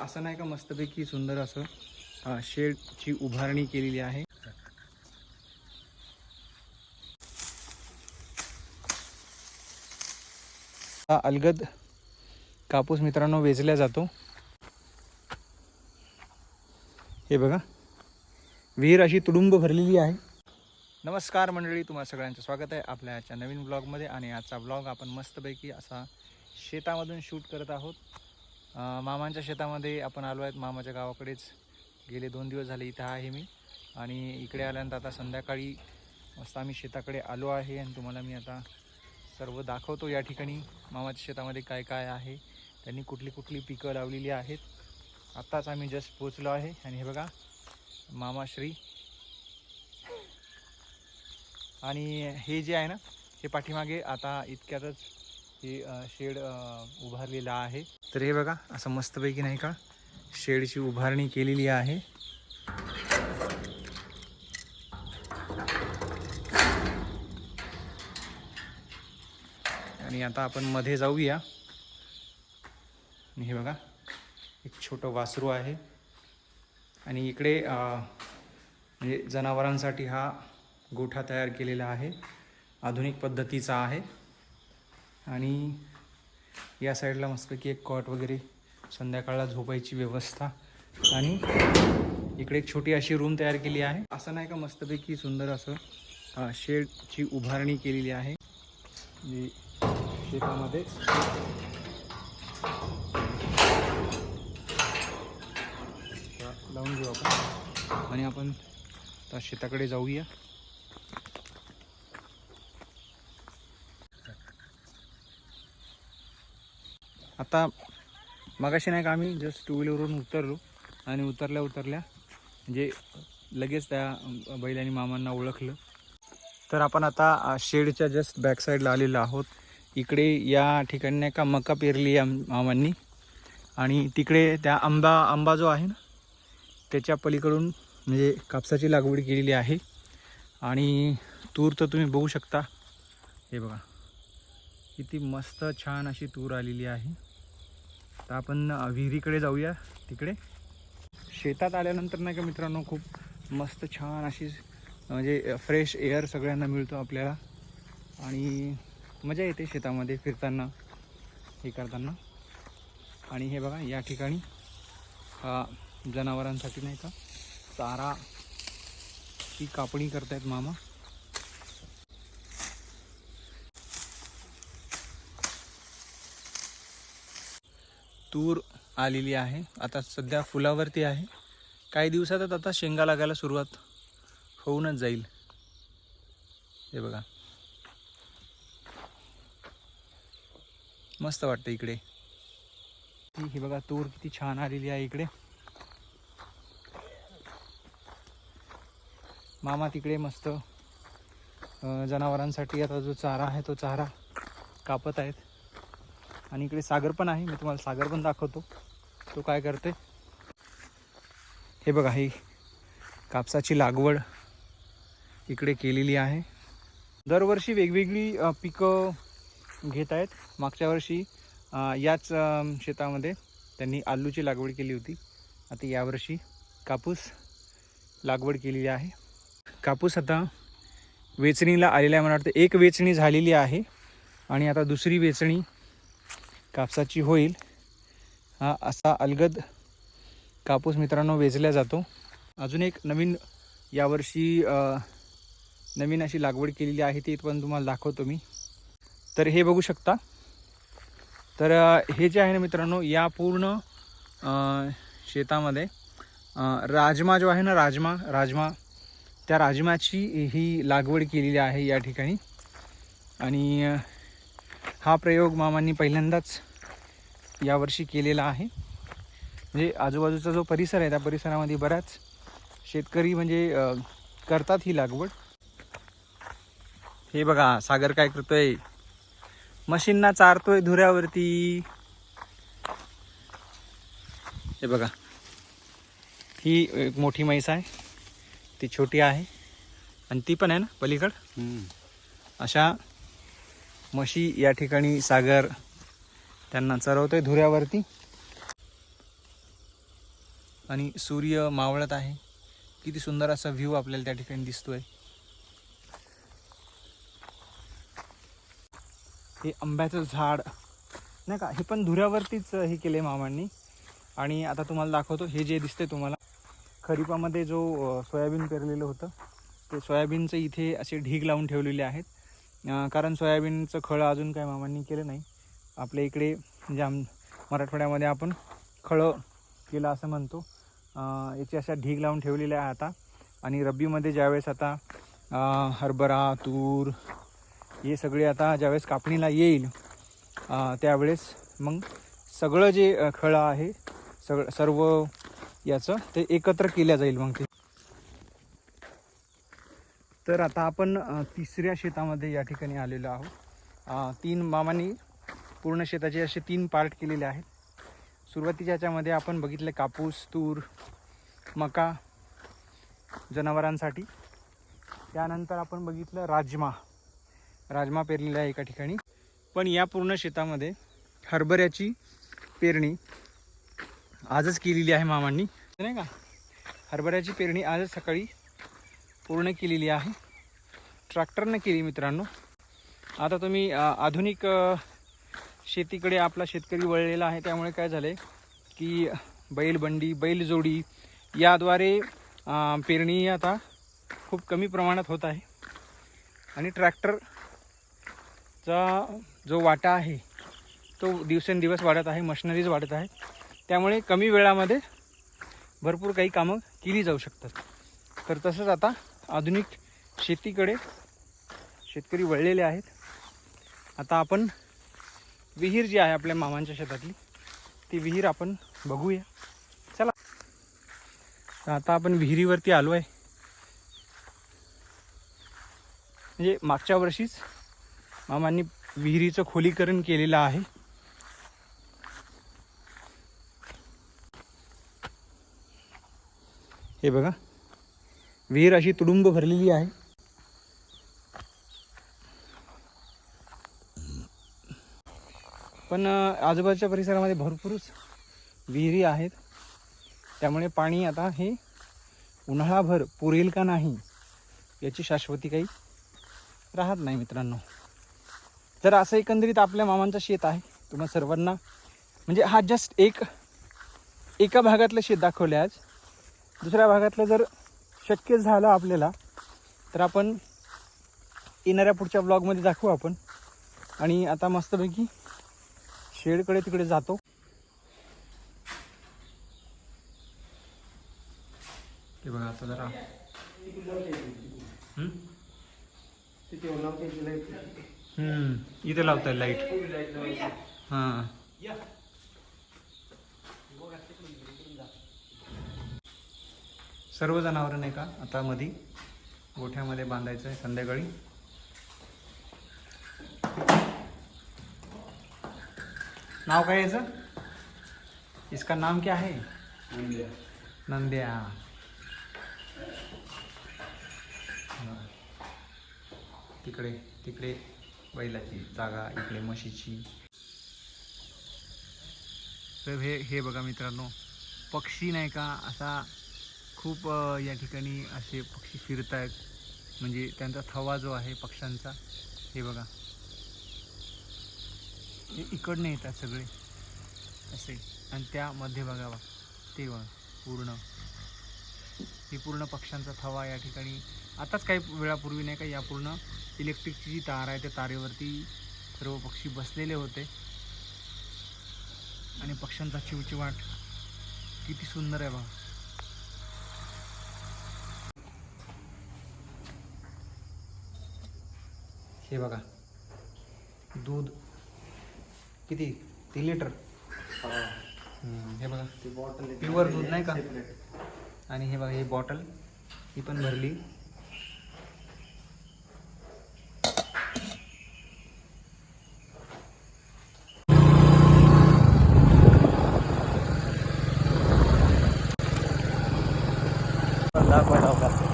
असं नाही का मस्तपैकी सुंदर असं शेडची उभारणी केलेली आहे. हा अलगद कापूस मित्रांनो वेचल्या जातो. हे बघा विहीर अशी तुडुंब भरलेली आहे. नमस्कार मंडळी तुम्हाला सगळ्यांचं स्वागत आहे आपल्या आजच्या नवीन ब्लॉगमध्ये आणि आजचा ब्लॉग आपण मस्तपैकी असा शेतामधून शूट करत आहोत. मामांच्या शेतामध्ये आपण आलो आहेत. मामाच्या गावाकडेच गेले दोन दिवस झाले. इथं आहे मी. आणि इकडे आल्यानंतर आता संध्याकाळी मस्त आम्ही शेताकडे आलो आहे. आणि तुम्हाला मी आता सर्व दाखवतो या ठिकाणी मामाच्या शेतामध्ये काय काय आहे. त्यांनी कुठली कुठली पिकं लावलेली आहेत. आत्ताच आम्ही जस्ट पोचलो आहे. आणि हे बघा मामाश्री आणि हे जे आहे ना हे पाठीमागे आता इतक्यातच हे शेड उभारलेला उभारलेलं आहे. तर हे बघा असं मस्तपैकी नाही का शेडची उभारणी केलेली आहे. आणि आता आपण मध्ये जाऊया. आणि हे बघा एक छोटं वासरू आहे. आणि इकडे म्हणजे जनावरांसाठी हा गोठा तयार केलेला आहे. आधुनिक पद्धतीचा आहे. आणि या साईडला मस्तपैकी एक कॉट वगैरे संध्याकाळला झोपायची व्यवस्था. आणि इकडे एक छोटी अशी रूम तयार केली आहे. असं नाही का मस्तपैकी सुंदर असं शेडची उभारणी केलेली आहे. जी शेतामध्ये. लावून घेऊ आपण. आणि आपण त्या शेताकडे जाऊया. आता मगाशी नाही का आम्ही जस्ट टू व्हीलरवरून उतरलो आणि उतरल्या उतरल्या म्हणजे लगेच त्या बैलांनी मामांना ओळखलं. तर आपण आता शेडच्या जस्ट बॅक साईडला आलेलो आहोत. इकडे या ठिकाणी नाही का मका पेरली आहे आम- मामांनी. आणि तिकडे त्या आंबा आंबा जो आहे ना त्याच्या पलीकडून म्हणजे कापसाची लागवड केलेली आहे. आणि तूर तर तुम्ही बघू शकता. हे बघा. किती मस्त छान अशी तूर आलेली आहे. तर आपण विहिरीकडे जाऊया तिकडे. शेतात आल्यानंतर नाही का मित्रांनो खूप मस्त छान अशी म्हणजे फ्रेश एअर सगळ्यांना मिळतो आपल्याला. आणि मजा येते शेतामध्ये फिरताना हे करताना. आणि हे बघा या ठिकाणी हा जनावरांसाठी नाही का चारा ही कापणी करतायत मामा. तूर आलेली आहे. आता सध्या फुलावरती आहे. काही दिवसातच आता शेंगा लागायला सुरुवात होऊनच जाईल. हे बघा. मस्त वाटतं इकडे. ती ही बघा तूर किती छान आलेली आहे इकडे. मामा तिकडे मस्त जनावरांसाठी आता जो चारा आहे तो चारा कापत आहेत. आणि इकडे सागर पण आहे. मी तुम्हाला सागर पण दाखवतो. तो काय करते हे बघा ही कापसाची लागवड इकडे केलेली आहे. दरवर्षी वेगवेगळी पिकं घेत आहेत. मागच्या वर्षी याच शेतामध्ये त्यांनी आलूची लागवड केली होती. आता यावर्षी कापूस लागवड केलेली आहे. कापूस आता वेचणीला आलेला आहे मला वाटतं एक वेचणी झालेली आहे. आणि आता दुसरी वेचणी कापसाची होईल. हा असा अलगद कापूस मित्रांनो वेचल्या जातो. अजून एक नवीन यावर्षी नवीन अशी लागवड केलेली आहे ती पण तुम्हाला दाखवतो मी. तर हे बघू शकता. तर हे जे आहे ना मित्रांनो या पूर्ण शेतामध्ये राजमा जो आहे ना राजमा राजमा त्या राजमाची ही लागवड केलेली आहे या ठिकाणी. आणि हा प्रयोग मामांनी पहिल्यांदाच यावर्षी केलेला आहे. म्हणजे आजूबाजूचा जो परिसर आहे त्या परिसरामध्ये बऱ्याच शेतकरी म्हणजे करतात ही लागवड. हे बघा सागर काय करतोय? मशीनना चारतोय धुऱ्यावरती. हे बघा. ही एक मोठी म्हैस आहे. ती छोटी आहे. आणि ती पण आहे ना पलीकड? अशा म्हशी या ठिकाणी सागर त्यांना चरवतोय धुऱ्यावरती. आणि सूर्य मावळत आहे. किती सुंदर असा व्ह्यू आपल्याला त्या ठिकाणी दिसतोय. हे आंब्याचं झाड नाही का? हे पण धुऱ्यावरतीच हे केले मामांनी. आणि आता तुम्हाला दाखवतो हे जे दिसते तुम्हाला खरीपामध्ये जो सोयाबीन पेरलेलं होतं ते सोयाबीनचं इथे असे ढीग लावून ठेवलेले आहेत. कारण सोयाबीनचं खळं अजून काय मामांनी केलं नाही. आपल्या इकडे म्हणजे आम मराठवाड्यामध्ये आपण खळं केलं असं म्हणतो. याची अशा ढीग लावून ठेवलेल्या आहे आता. आणि रब्बीमध्ये ज्यावेळेस आता हरभरा तूर हे सगळे आता ज्यावेळेस कापणीला येईल त्यावेळेस मग सगळं जे खळं आहे सगळं सर्व याचं ते एकत्र केल्या जाईल मग ते. तर आता आपण तिसऱ्या शेतामध्ये या ठिकाणी आलेलो आहोत. तीन मामांनी पूर्ण शेताचे असे तीन पार्ट केलेले आहेत. सुरुवातीच्या याच्यामध्ये आपण बघितले कापूस तूर मका जनावरांसाठी. त्यानंतर आपण बघितलं राजमा. राजमा पेरलेला आहे एका ठिकाणी. पण या पूर्ण शेतामध्ये हरभऱ्याची पेरणी आजच केलेली आहे मामांनी. नाही का? हरभऱ्याची पेरणी आजच सकाळी पूर्ण केलेली आहे. ट्रॅक्टरनं केली मित्रांनो. आता तुम्ही आधुनिक शेतीकडे आपला शेतकरी वळलेला आहे. त्यामुळे काय झालं आहे की बैलबंडी बैलजोडी याद्वारे पेरणी आता खूप कमी प्रमाणात होत आहे. आणि ट्रॅक्टरचा जो वाटा आहे तो दिवसेंदिवस वाढत आहे मशिनरीज वाढत आहे. त्यामुळे कमी वेळामध्ये भरपूर काही कामं केली जाऊ शकतात. तर तसंच आता आधुनिक शेतीकडे शेतकरी वळलेले आहेत. आता आपण विहीर जी आहे आपल्या मामांच्या शेतातली ती विहीर आपण बघूया. चला. आता आपण विहिरीवरती आलो आहे म्हणजे मागच्या वर्षीच मामांनी विहिरीचं खोलीकरण केलेलं आहे. हे बघा. विहीर अशी तुडुंब भरलेली आहे. पण आजूबाजूच्या परिसरामध्ये भरपूरच विहिरी आहेत. त्यामुळे पाणी आता हे उन्हाळाभर पुरेल का नाही याची शाश्वती काही राहत नाही मित्रांनो. जर असं एकंदरीत आपल्या मामांचं शेत आहे तुम्हा सर्वांना म्हणजे हा जस्ट एक एका भागातलं शेत दाखवलं आज. दुसऱ्या भागातलं जर शक्य झालं आपल्याला तर आपण येणाऱ्या पुढच्या ब्लॉगमध्ये दाखवू आपण. आणि आता मस्तपैकी शेडकडे तिकडे जातो. ते बघा आता जरा. हम्म? इथे लावताय लाइट हां. सर्व जनावरं नाही का? आता मधी गोठ्यामध्ये बांधायचं आहे संध्याकाळी. नाव काय याचं? इसका नाम क्या है? नंद्या. हा. तिकडे तिकडे बैलाची जागा इकडे म्हशीची. तर हे हे बघा मित्रांनो पक्षी नाही का? असा खूप या ठिकाणी असे पक्षी फिरत आहेत म्हणजे त्यांचा थवा जो आहे पक्ष्यांचा हे बघा. हे इकडनं येतात सगळे. असे. आणि त्या मध्ये बघावा. ते बघा पूर्ण. हे पूर्ण पक्ष्यांचा थवा या ठिकाणी. आताच काही वेळापूर्वी नाही का या पूर्ण इलेक्ट्रिकची जी तार आहे त्या तारेवरती सर्व पक्षी बसलेले होते. आणि पक्ष्यांचा चिवचिवाट. किती सुंदर आहे बघा. हे बघा. दूध किती? तीन लिटर? हम्म, हे बघा. प्युअर दूध नाही का? आणि हे बघा ही बॉटल ही पण भरली. दाखवा दाखवा.